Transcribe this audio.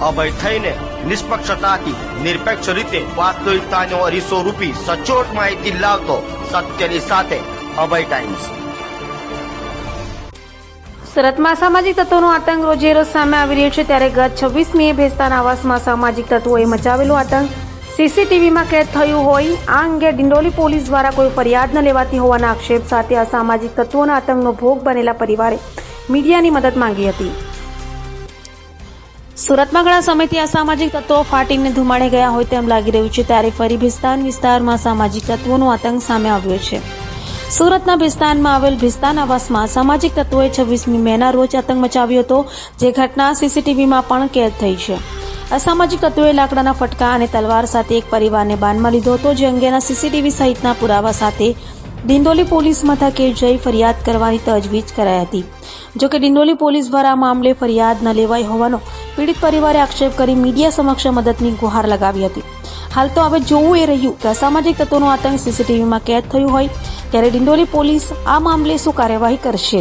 અભય થઈને નિષ્પક્ષતાથી, નિરપેક્ષ રીતે વાસ્તવિકતાનો અરીસો રૂપી સચોટ માહિતી લાવતો સત્યની સાથે અભય ટાઈમ્સ સુરતમાં સામાજિક તત્વોનો આતંક રોજે રોજ સામે આવી રહ્યો છે. ત્યારે ગત છવ્વીસમીએ ભેસ્તાના આવાસમાં સામાજિક તત્વોએ મચાવેલો આતંક. સીસીટીવીમાં કેદ થયું હોય, આ અંગે ડિંડોલી પોલીસ દ્વારા કોઈ ફરિયાદ ન લેવાતી હોવાના આક્ષેપ સાથે અસામાજિક તત્વોના આતંકનો ભોગ બનેલા પરિવારે મીડિયાની મદદ માંગી હતી. સુરતમાં ઘણા સમયથી અસામાજિક તત્વો ફાટીને ધુમાડે ગયા હોય તેમ લાગી રહ્યું છે ત્યારે ફરી ભિસ્તાન વિસ્તારમાં સામાજિક તત્વોનો આતંક સામે આવ્યો છે. સુરતના ભિસ્તાનમાં આવેલ ભિસ્તાન આવાસમાં સામાજિક તત્વોએ છવ્વીસમી મેના રોજ આતંક મચાવ્યો હતો, જે ઘટના સીસીટીવીમાં પણ કેદ થઈ છે. અસામાજિક તત્વોએ લાકડાના ફટકા અને તલવાર સાથે એક પરિવારને બાનમાં લીધો હતો, જે અંગેના સીસીટીવી સહિતના પુરાવા સાથે ડિંડોલી પોલીસ મથકે જઈ ફરિયાદ કરવાની તજવીજ કરાઈ હતી. જોકે ડિંડોલી પોલીસ દ્વારા આ મામલે ફરિયાદ ન લેવાઈ હોવાનો પીડિત પરિવારે આક્ષેપ કરી મીડિયા સમક્ષ મદદની ગુહાર લગાવી હતી. હાલ તો હવે જોવું એ રહ્યું કે અસામાજિક તત્વોનો આતંક સીસીટીવીમાં કેદ થયું હોય, ત્યારે ડિંડોલી પોલીસ આ મામલે શું કાર્યવાહી કરશે?